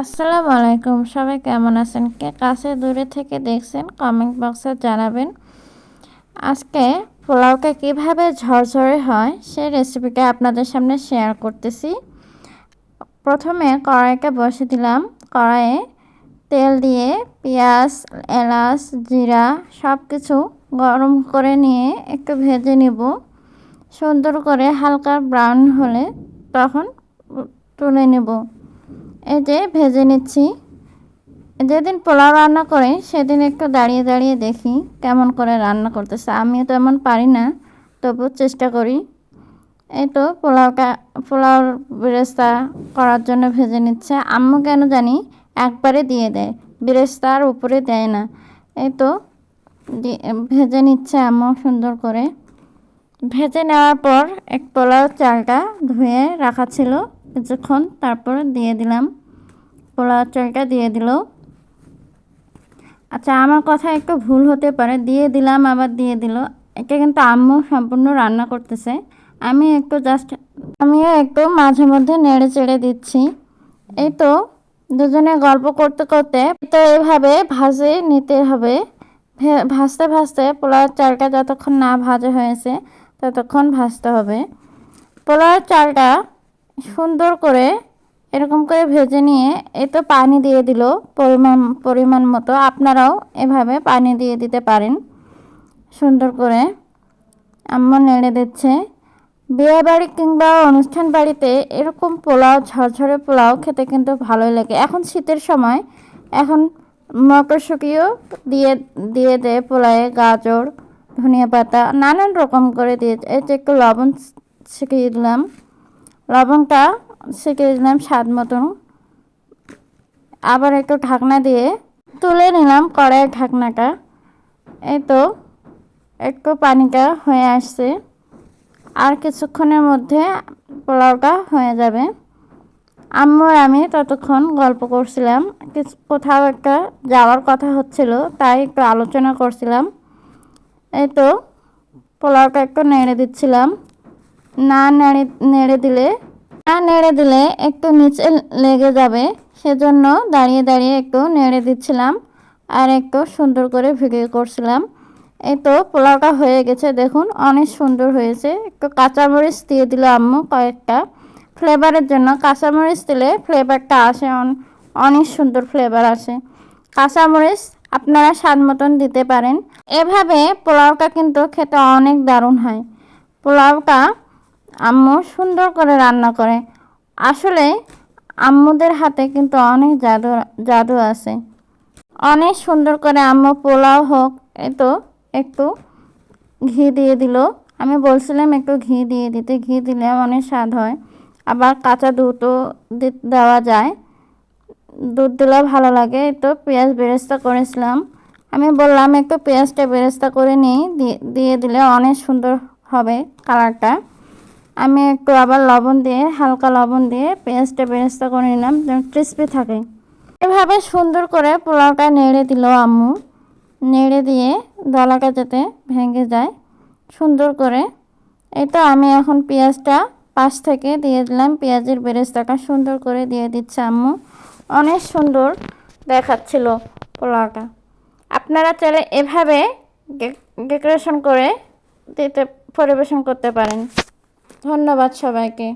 আসসালামু আলাইকুম। সবাই কেমন আছেন? কে কাছে দূরে থেকে দেখছেন কমেন্ট বক্সে জানাবেন। আজকে পোলাওটা কীভাবে ঝরঝরে হয় সেই রেসিপিটা আপনাদের সামনে শেয়ার করতেছি। প্রথমে কড়াইকে বসে দিলাম। কড়াইয়ে তেল দিয়ে পেঁয়াজ, এলাচ, জিরা সব কিছু গরম করে নিয়ে একটু ভেজে নিব। সুন্দর করে হালকা ব্রাউন হলে তখন তুলে নেব। এই যে ভেজে নিচ্ছি। যেদিন পোলাও রান্না করে, সেদিন একটু দাঁড়িয়ে দাঁড়িয়ে দেখি কেমন করে রান্না করতেছে। আমিও তো এমন পারি না, তবু চেষ্টা করি। এই তো পোলাওটা পোলাও বেরেস্তা করার জন্য ভেজে নিচ্ছে। আম্মু কেন জানি একবারে দিয়ে দেয় বেরেস্তার উপরে দেয় না। এই তো ভেজে নিচ্ছে আম্মু সুন্দর করে। ভেজে নেওয়ার পর এক পোলাও চালটা ধুয়ে রাখা ছিল। কিছুক্ষণ তারপর দিয়ে দিলাম। পোলাও চালটা দিয়ে দিল। আচ্ছা আমার কথা একটু ভুল হতে পারে। দিয়ে দিলাম, আবার দিয়ে দিল। এটা কিন্তু আম্মু সম্পূর্ণ রান্না করতেছে। আমি একটু জাস্ট আমিও একটু মাঝে মধ্যে নেড়ে চেড়ে দিচ্ছি। এই তো, দুজনে গল্প করতে করতে তো এভাবে ভাজে নিতে হবে। ভাজতে ভাজতে পোলাওয়ের চালটা যতক্ষণ না ভাজা হয়েছে, ততক্ষণ ভাজতে হবে। পোলাওয়ের চালটা সুন্দর করে এরকম করে ভেজে নিয়ে তো পানি দিয়ে দিল পরিমাণ পরিমাণ মতো। আপনারাও এভাবে পানি দিয়ে দিতে পারেন। সুন্দর করে আম্মা নেড়ে দিচ্ছে। বিয়ে বাড়ি কিংবা অনুষ্ঠান বাড়িতে এরকম পোলাও, ঝরঝরে পোলাও খেতে কিন্তু ভালোই লাগে। এখন শীতের সময়, এখন মটরশুঁটিও দিয়ে দিয়ে দেয় পোলায়ে গাজর, ধনিয়া পাতা, নানান রকম করে দিয়ে যে একটু লবণ শিখিয়ে দিলাম। লবণটা শিখিয়ে দিলাম স্বাদ মতন। আবার একটু ঢাকনা দিয়ে তুলে নিলাম কড়াইয়ের ঢাকনাটা। এই তো একটু পানিটা হয়ে আসছে। আর কিছুক্ষণের মধ্যে পোলাওটা হয়ে যাবে। আম্মু আমি ততক্ষণ গল্প করছিলাম। কিছু কোথাও একটা যাওয়ার কথা হচ্ছিল, তাই একটু আলোচনা করছিলাম। এই তো পোলাওটা একটু নেড়ে দিচ্ছিলাম। না নেড়ে নেড়ে দিলে, না নেড়ে দিলে একটু নিচে লেগে যাবে। সেজন্য দাঁড়িয়ে দাঁড়িয়ে একটু নেড়ে দিচ্ছিলাম আর একটু সুন্দর করে ভিডিও করছিলাম। এই তো পোলাওটা হয়ে গেছে, দেখুন অনেক সুন্দর হয়েছে। একটু কাঁচামরিচ দিয়ে দিল আম্মু কয়েকটা। ফ্লেভারের জন্য কাঁচামরিচ দিলে ফ্লেভারটা আসে অনেক সুন্দর ফ্লেভার আসে। কাঁচামরিচ আপনারা স্বাদ মতন দিতে পারেন। এভাবে পোলাওটা কিন্তু খেতে অনেক দারুণ হয়। পোলাওটা আম্মু সুন্দর করে রান্না করে। আসলে আম্মুদের হাতে কিন্তু অনেক জাদু জাদু আছে। অনেক সুন্দর করে আম্মু পোলাও হোক তো একটু ঘি দিয়ে দিল। আমি বলছিলাম একটু ঘি দিয়ে দিতে, ঘি দিলে অনেক স্বাদ হয়। আবার কাঁচা দুধও দেওয়া যায়। দুধ দিলেও ভালো লাগে। তো পেঁয়াজ বেরেস্তা করেছিলাম। আমি বললাম একটু পেঁয়াজটা বেরেস্তা করে নিই দিয়ে দিলে অনেক সুন্দর হবে কালারটা। আমি একটু আবার লবণ দিয়ে, হালকা লবণ দিয়ে পেঁয়াজটা বেরেস্তা করে নিলাম, যেন ক্রিস্পি থাকে। এভাবে সুন্দর করে পোলাওটা নেড়ে দিল আম্মু। নেড়ে দিয়ে দলাটা যাতে ভেঙে যায়, সুন্দর করে। এই তো আমি এখন পেঁয়াজটা পাশ থেকে দিয়ে দিলাম, পেঁয়াজের বেরেস্তাটা সুন্দর করে দিয়ে দিচ্ছে আম্মু। অনেক সুন্দর দেখাচ্ছিল পোলাওটা। আপনারা চাইলে এভাবে ডেকোরেশন করে দিতে, পরিবেশন করতে পারেন। ধন্যবাদ সবাইকে।